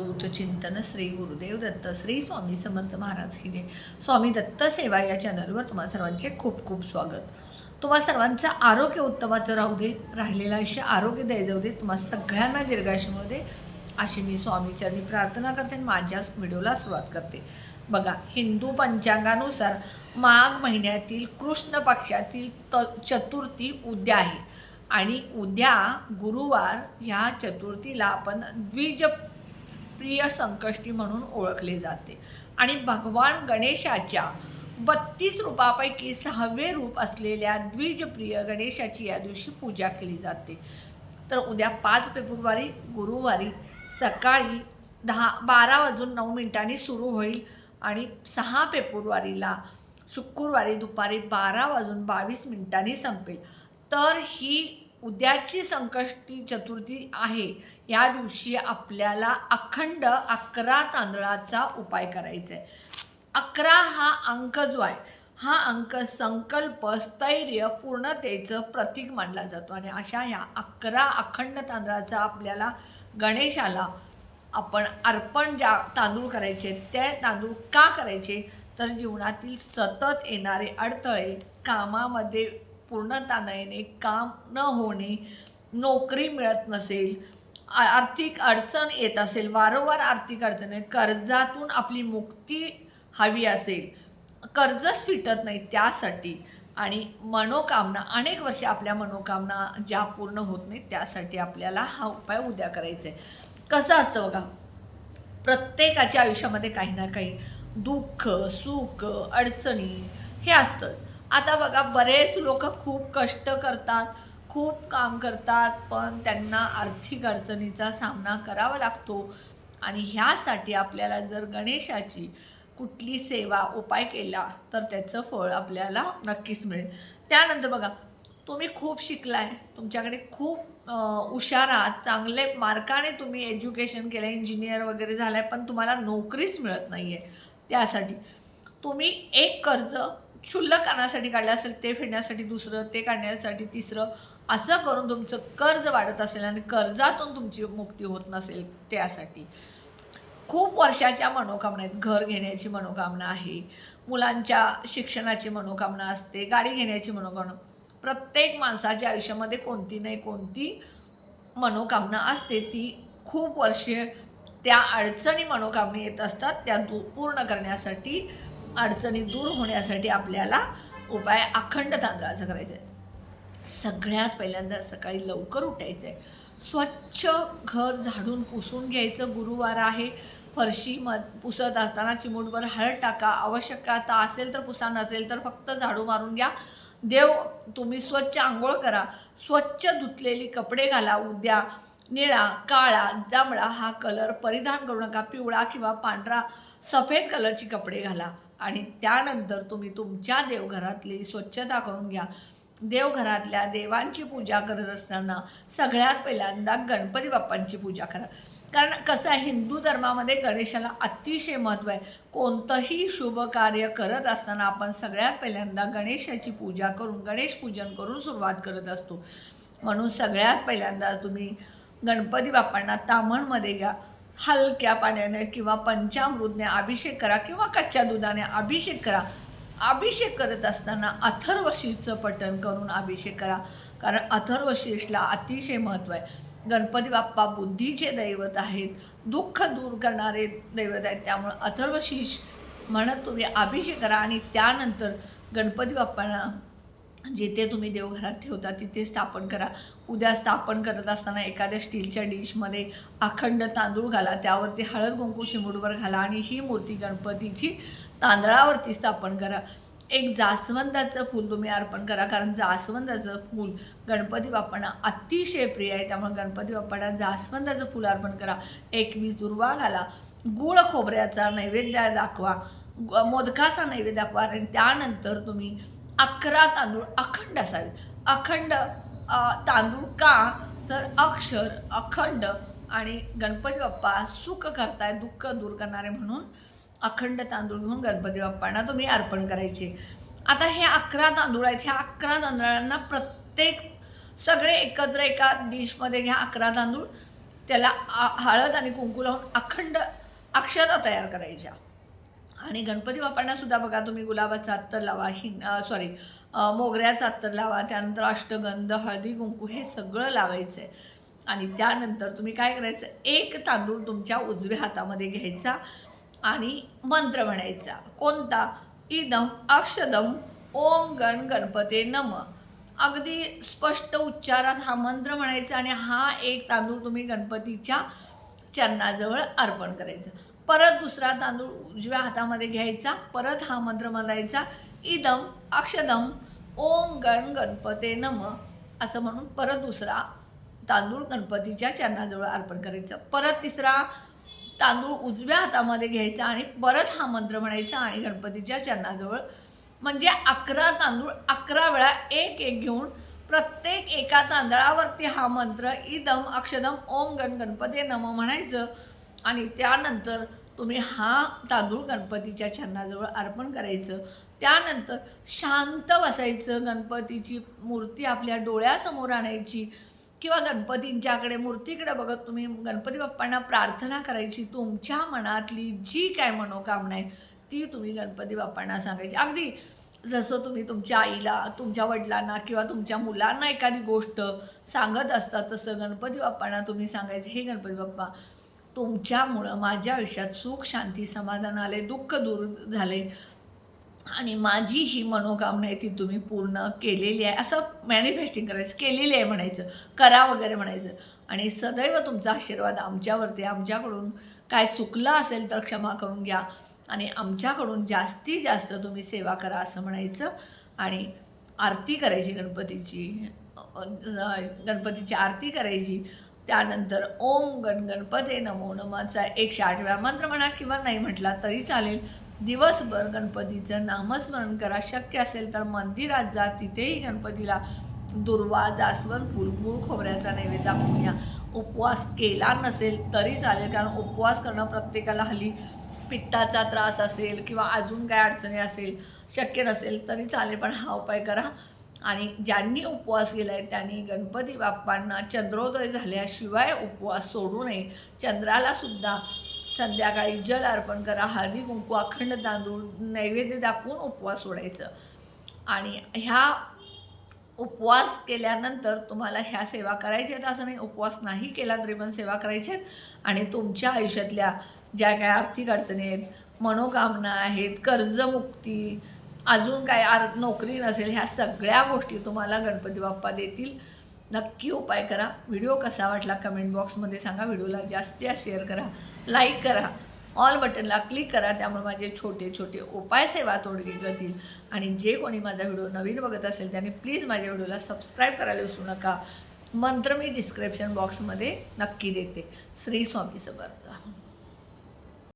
अवधूत चिंतन श्री गुरुदेव दत्त श्री स्वामी समर्थ महाराज की जय. स्वामी दत्त सेवा या चॅनलवर तुम्हा सर्वांचे खूप खूप स्वागत. तुम्हा सर्वांचं आरोग्य उत्तमाचं राहू दे राहिलेलं आयुष्य आरोग्य द्याय जाऊ दे. तुम्हा सगळ्यांना दीर्घायुष्य दे. अशी मी स्वामीचरणी प्रार्थना करते आणि माझ्या व्हिडिओला सुरुवात करते. बघा हिंदू पंचांगानुसार माघ महिन्यातील कृष्ण पक्षातील त चतुर्थी उद्या आहे. आणि उद्या गुरुवार ह्या चतुर्थीला आपण द्विज प्रिय संकष्टी म्हणून ओळखले जाते. आणि भगवान गणेशाच्या बत्तीस रूपापैकी सहावे रूप असलेल्या द्विजप्रिय गणेशाची या दिवशी पूजा केली जाते. तर उद्या पाच फेब्रुवारी गुरुवारी सकाळी दहा बारा वाजून नऊ मिनिटांनी सुरू होईल आणि सहा फेब्रुवारीला शुक्रवारी दुपारी बारा वाजून बावीस मिनिटांनी संपेल. तर ही उद्याची संकष्टी चतुर्थी आहे. या दिवशी आपल्याला अखंड अकरा तांदळाचा उपाय करायचा आहे. अकरा हा अंक जो आहे हा अंक संकल्प स्थैर्य पूर्णतेचं प्रतीक मानला जातो. आणि अशा ह्या अकरा अखंड तांदळाचा आपल्याला गणेशाला आपण अर्पण ज्या तांदूळ करायचे ते तांदूळ का करायचे? तर जीवनातील सतत येणारे अडथळे कामामध्ये पूर्णता न येणे काम न होणे नोकरी मिळत नसेल आर्थिक अडचण येत असेल वारंवार आर्थिक अडचण आहे कर्जातून आपली मुक्ती हवी असेल कर्जच फिटत नाही त्यासाठी आणि मनोकामना अनेक वर्षे आपल्या मनोकामना ज्या पूर्ण होत नाहीत त्यासाठी आपल्याला हा उपाय उद्या करायचा आहे. कसं असतं बघा प्रत्येकाच्या आयुष्यामध्ये काही ना काही दुःख सुख अडचणी हे असतंच. आता बघा बरेच लोक खूप कष्ट करतात खूप काम करतात पण त्यांना आर्थिक अडचणीचा सामना करावा लागतो. आणि ह्यासाठी आपल्याला जर गणेशाची कुठली सेवा उपाय केला तर त्याचं फळ आपल्याला नक्कीच मिळेल. त्यानंतर बघा तुम्ही खूप शिकलाय. तुमच्याकडे खूप हुशार आहात. चांगले मार्काने तुम्ही एज्युकेशन केलं इंजिनियर वगैरे झालं आहे पण तुम्हाला नोकरीच मिळत नाही आहे त्यासाठी तुम्ही एक कर्ज क्षुल्लक कानासाठी काढलं असेल ते फेडण्यासाठी दुसरं ते काढण्यासाठी तिसरं असं करून तुमचं कर्ज वाढत असेल आणि कर्जातून तुमची मुक्ती होत नसेल त्यासाठी. खूप वर्षाच्या मनोकामना आहेत. घर घेण्याची मनोकामना आहे. मुलांच्या शिक्षणाची मनोकामना असते. गाडी घेण्याची मनोकामना. प्रत्येक माणसाच्या आयुष्यामध्ये कोणती नाही कोणती मनोकामना असते. ती खूप वर्षे त्या अडचणी मनोकामना येत असतात. त्या दू पूर्ण करण्यासाठी अडचणी दूर होण्यासाठी आपल्याला उपाय अखंड तांदळाचा करायचा आहे सगळ्यात पहिल्यांदा सकाळी लवकर उठायचं आहे स्वच्छ घर झाडून पुसून घ्यायचं गुरुवार आहे. फरशी म पुसत असताना चिमूटभर हळद टाका. आवश्यकता असेल तर पुसा नसेल तर फक्त झाडू मारून घ्या. देव तुम्ही स्वच्छ आंघोळ करा. स्वच्छ धुतलेली कपडे घाला. उद्या निळा काळा जांभळा हा कलर परिधान करू नका. पिवळा किंवा पांढरा सफेद कलरची कपडे घाला. आणि त्यानंतर तुम्ही तुमच्या देवघरातली स्वच्छता करून घ्या. देवघरातल्या देवांची पूजा करत असताना सगळ्यात पहिल्यांदा गणपती बाप्पांची पूजा करा. कारण कसं आहे हिंदू धर्मामध्ये गणेशाला अतिशय महत्त्व आहे. कोणतंही शुभ कार्य करत असताना आपण सगळ्यात पहिल्यांदा गणेशाची पूजा करून गणेश पूजन करून सुरुवात करत असतो. म्हणून सगळ्यात पहिल्यांदा तुम्ही गणपती बाप्पांना तामणमध्ये घ्या. हलक्या पाण्याने किंवा पंचामृतने अभिषेक करा किंवा कच्च्या दुधाने अभिषेक करा. अभिषेक करत असताना अथर्वशीचं पठण करून अभिषेक करा. कारण अथर्वशीषला अतिशय महत्त्व आहे. गणपती बाप्पा बुद्धीचे दैवत आहेत. दुःख दूर करणारे दैवत आहेत. त्यामुळं अथर्वशीष म्हणत तुम्ही अभिषेक करा आणि त्यानंतर गणपती बाप्पांना जिथे तुम्ही देवघरात ठेवता तिथे स्थापन करा. उद्या स्थापन करत असताना एखाद्या स्टीलच्या डिशमध्ये अखंड तांदूळ घाला त्यावरती हळद कुंकू शिमुडवर घाला आणि ही मूर्ती गणपतीची तांदळावरती स्थापन करा. एक जास्वंदाचं फूल तुम्ही अर्पण करा कारण जास्वंदाचं फूल गणपती बाप्पांना अतिशय प्रिय आहे त्यामुळे गणपती बाप्पांना जास्वंदाचं फूल अर्पण करा. एकवीस दुर्वा घाला गुळ खोबऱ्याचा नैवेद्य दाखवा मोदकाचा नैवेद्य दाखवा आणि त्यानंतर तुम्ही अकरा तांदूळ अखंड असावे अखंड तांदूळ का? तर अक्षर अखंड आणि गणपती बाप्पा सुख करताय दुःख दूर करणारे म्हणून अखंड तांदूळ घेऊन गणपती बाप्पांना तुम्ही अर्पण करायचे. आता हे अकरा तांदूळ आहेत ह्या अकरा तांदळांना प्रत्येक सगळे एकत्र एका डिशमध्ये घ्या अकरा तांदूळ. त्याला आ- हळद आणि कुंकू लावून अखंड अक्षता तयार करायच्या. आणि गणपती बाप्पांना सुद्धा बघा तुम्ही गुलाबाचा अत्तर लावा हिंग सॉरी मोगऱ्याचा अत्तर लावा त्यानंतर अष्टगंध हळदी कुंकू हे सगळं लावायचं आहे आणि त्यानंतर तुम्ही काय करायचं एक तांदूळ तुमच्या उजव्या हातामध्ये घ्यायचा आणि मंत्र म्हणायचा. कोणता? इदम अक्षदम ओम गण गणपते नम. अगदी स्पष्ट उच्चारात हा मंत्र म्हणायचा आणि हा एक तांदूळ तुम्ही गणपतीच्या चरणाजवळ अर्पण करायचं. परत दुसरा तांदूळ उजव्या हातामध्ये घ्यायचा परत हा मंत्र म्हणायचा इदम अक्षदम ओम गण गणपते नम असं म्हणून परत दुसरा तांदूळ गणपतीच्या चरणाजवळ अर्पण करायचं. परत तिसरा तांदूळ उजव्या हातामध्ये घ्यायचा आणि परत हा मंत्र म्हणायचा आणि गणपतीच्या चरणाजवळ. म्हणजे अकरा तांदूळ अकरा वेळा एक एक घेऊन प्रत्येक एका तांदळावरती हा मंत्र इदम अक्षदम ओम गण गणपती नम म्हणायचं. आणि त्यानंतर तुम्ही हा तांदूळ गणपतीच्या छन्नाजवळ अर्पण करायचं. त्यानंतर शांत बसायचं. गणपतीची मूर्ती आपल्या डोळ्यासमोर आणायची. किंवा गणपतींच्याकडे मूर्तीकडे बघत तुम्ही गणपती बाप्पांना प्रार्थना करायची. तुमच्या मनातली जी काय मनोकामना आहे ती तुम्ही गणपती बाप्पांना सांगायची. अगदी जसं तुम्ही तुमच्या आईला तुमच्या वडिलांना किंवा तुमच्या मुलांना एखादी गोष्ट सांगत असता तसं गणपती बाप्पांना तुम्ही सांगायचं हे गणपती बाप्पा तुमच्यामुळं माझ्या आयुष्यात सुख शांती समाधान आले दुःख दूर झाले. आणि माझी ही मनोकामना आहे ती तुम्ही पूर्ण केलेली आहे. असं मॅनिफेस्टिंग करायचं केलेली आहे म्हणायचं करा वगैरे म्हणायचं. आणि सदैव तुमचा आशीर्वाद आमच्यावरती आमच्याकडून काय चुकलं असेल तर क्षमा करून घ्या. आणि आमच्याकडून जास्तीत जास्त तुम्ही सेवा करा असं म्हणायचं. आणि आरती करायची गणपतीची गणपतीची आरती करायची. त्यानंतर ओम गण गणपते नमो नमाचा एकशे आठव्या मंत्र म्हणा किंवा नाही म्हटला तरी चालेल. दिवसभर गणपतीचं नामस्मरण करा. शक्य असेल तर मंदिरात जा. तिथेही गणपतीला दुर्वा जास्वंद फूल खोबऱ्याचा नैवेद्य दाखवून या उपवास केला नसेल तरी चालेल. कारण उपवास करणं प्रत्येकाला हल्ली पित्ताचा त्रास असेल किंवा अजून काय अडचणी असेल शक्य नसेल तरी चालेल. पण हा उपाय करा. आणि ज्यांनी उपवास केला आहे त्यांनी गणपती बाप्पांना चंद्रोदय झाल्याशिवाय उपवास सोडू नये. चंद्राला सुद्धा संध्याकाळी जल अर्पण करा हळदी कुंकू अखंड तांदूळ नैवेद्य दाखवून उपवास सोडायचं. आणि ह्या उपवास केल्यानंतर तुम्हाला ह्या सेवा करायच्या आहेत असं नाही. उपवास नाही केला तरी पण सेवा करायच्या आहेत. आणि तुमच्या आयुष्यातल्या ज्या काय आर्थिक अडचणी आहेत मनोकामना आहेत कर्जमुक्ती अजून काय आर नोकरी नसेल ह्या सगळ्या गोष्टी तुम्हाला गणपती बाप्पा देतील. नक्की उपाय करा. व्हिडिओ कसा वाटला कमेंट बॉक्समध्ये सांगा. व्हिडिओला जास्तीत जास्त शेअर करा. लाईक करा. ऑल बटनला क्लिक करा. त्यामुळे माझे छोटे छोटे उपाय सेवा तोडगे करतील आणि जे कोणी माझा व्हिडिओ नवीन बघत असेल त्यांनी प्लीज माझ्या व्हिडिओला सबस्क्राईब करायला विसरू नका. मंत्र मी डिस्क्रिप्शन बॉक्समध्ये नक्की देते. श्री स्वामी समर्थ.